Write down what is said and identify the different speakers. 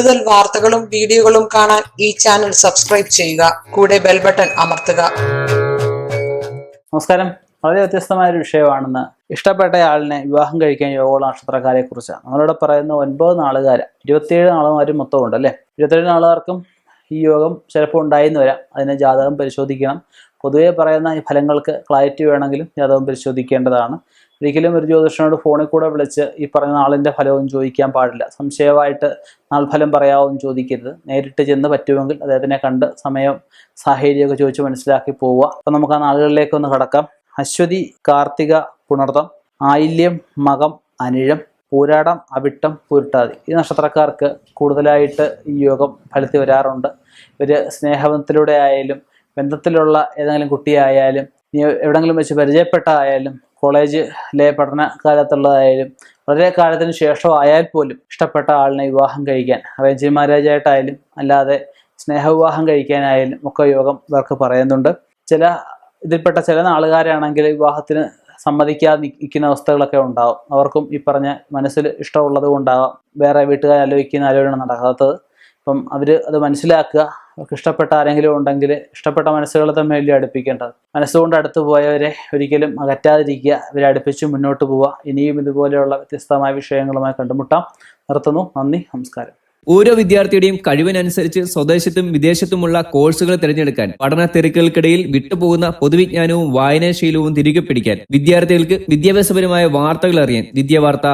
Speaker 1: കൂടുതൽ വാർത്തകളും വീഡിയോകളും കാണാൻ ഈ ചാനൽ സബ്സ്ക്രൈബ് ചെയ്യുക. കൂടെ ബെൽ ബട്ടൺ അമർത്തുക.
Speaker 2: നമസ്കാരം. വളരെ വ്യത്യസ്തമായ ഒരു വിഷയമാണെന്ന് ഇഷ്ടപ്പെട്ട ആളിനെ വിവാഹം കഴിക്കാൻ യോഗ നക്ഷത്രക്കാരെ കുറിച്ച്. നമ്മളിവിടെ പറയുന്ന ഒൻപത് നാളുകാർ ഇരുപത്തിയേഴ് നാളുകാരും മൊത്തം ഉണ്ട് അല്ലേ? ഇരുപത്തേഴ് നാളുകാർക്കും ഈ യോഗം ചിലപ്പോൾ ഉണ്ടായിന്ന് വരാം. അതിനെ ജാതകം പരിശോധിക്കണം. പൊതുവെ പറയുന്ന ഈ ഫലങ്ങൾക്ക് ക്ലാരിറ്റി വേണമെങ്കിലും ജാതകം പരിശോധിക്കേണ്ടതാണ്. ഒരിക്കലും ഒരു ജ്യോതിഷനോട് ഫോണിൽ കൂടെ വിളിച്ച് ഈ പറഞ്ഞ നാളിന്റെ ഫലവും ചോദിക്കാൻ പാടില്ല. സംശയമായിട്ട് നാൾഫലം പറയാവും ചോദിക്കരുത്. നേരിട്ട് ചെന്ന് പറ്റുമെങ്കിൽ അദ്ദേഹത്തിനെ കണ്ട് സമയം സാഹചര്യമൊക്കെ ചോദിച്ച് മനസ്സിലാക്കി പോവുക. അപ്പം നമുക്ക് ആ നാളുകളിലേക്ക് ഒന്ന് കടക്കാം. അശ്വതി കാർത്തിക പുണർത്തം ആയില്യം മകം അനിഴം പൂരാടം അവിട്ടം പൂരിട്ടാതി. ഈ നക്ഷത്രക്കാർക്ക് കൂടുതലായിട്ട് ഈ യോഗം ഫലത്തിൽ വരാറുണ്ട്. ഒരു സ്നേഹബന്ധത്തിലൂടെ ആയാലും ബന്ധത്തിലുള്ള ഏതെങ്കിലും കുട്ടിയായാലും ഇനി എവിടെങ്കിലും വെച്ച് പരിചയപ്പെട്ട ആയാലും കോളേജിലെ പഠന കാലത്തുള്ളതായാലും വളരെ കാലത്തിന് ശേഷമായാൽ പോലും ഇഷ്ടപ്പെട്ട ആളിനെ വിവാഹം കഴിക്കാൻ അറേഞ്ച് മാരേജ് ആയിട്ടായാലും അല്ലാതെ സ്നേഹവിവാഹം കഴിക്കാനായാലും ഒക്കെ യോഗം ഇവർക്ക് പറയുന്നുണ്ട്. ചില ഇതിൽപ്പെട്ട ചില നാളുകാരാണെങ്കിൽ വിവാഹത്തിന് സമ്മതിക്കാതെ നിൽക്കുന്ന അവസ്ഥകളൊക്കെ ഉണ്ടാവും. അവർക്കും ഈ പറഞ്ഞ മനസ്സിൽ ഇഷ്ടമുള്ളത് കൊണ്ടാവാം വേറെ വീട്ടുകാർ ആലോചിക്കുന്ന ആലോചന നടക്കാത്തത്. അപ്പം അവർ അത് മനസ്സിലാക്കുക. അവർക്ക് ഇഷ്ടപ്പെട്ട ആരെങ്കിലും ഉണ്ടെങ്കിൽ ഇഷ്ടപ്പെട്ട മനസ്സുകളെ തമ്മിൽ അടുപ്പിക്കേണ്ടത്. മനസ്സുകൊണ്ട് അടുത്ത് പോയവരെ ഒരിക്കലും അകറ്റാതിരിക്കുക. ഇവരെ അടുപ്പിച്ച് മുന്നോട്ട് പോവുക. ഇനിയും ഇതുപോലെയുള്ള വ്യത്യസ്തമായ വിഷയങ്ങളുമായി കണ്ടുമുട്ടാം. നിർത്തുന്നു. നന്ദി. നമസ്കാരം.
Speaker 3: ഓരോ വിദ്യാർത്ഥിയുടെയും കഴിവിനനുസരിച്ച് സ്വദേശത്തും വിദേശത്തുമുള്ള കോഴ്സുകൾ തിരഞ്ഞെടുക്കാൻ പഠന തിരക്കുകൾക്കിടയിൽ വിട്ടുപോകുന്ന പൊതുവിജ്ഞാനവും വായനാശീലവും തിരികെ പിടിക്കാൻ വിദ്യാർത്ഥികൾക്ക് വിദ്യാഭ്യാസപരമായ വാർത്തകൾ അറിയാൻ വിദ്യാവാർത്ത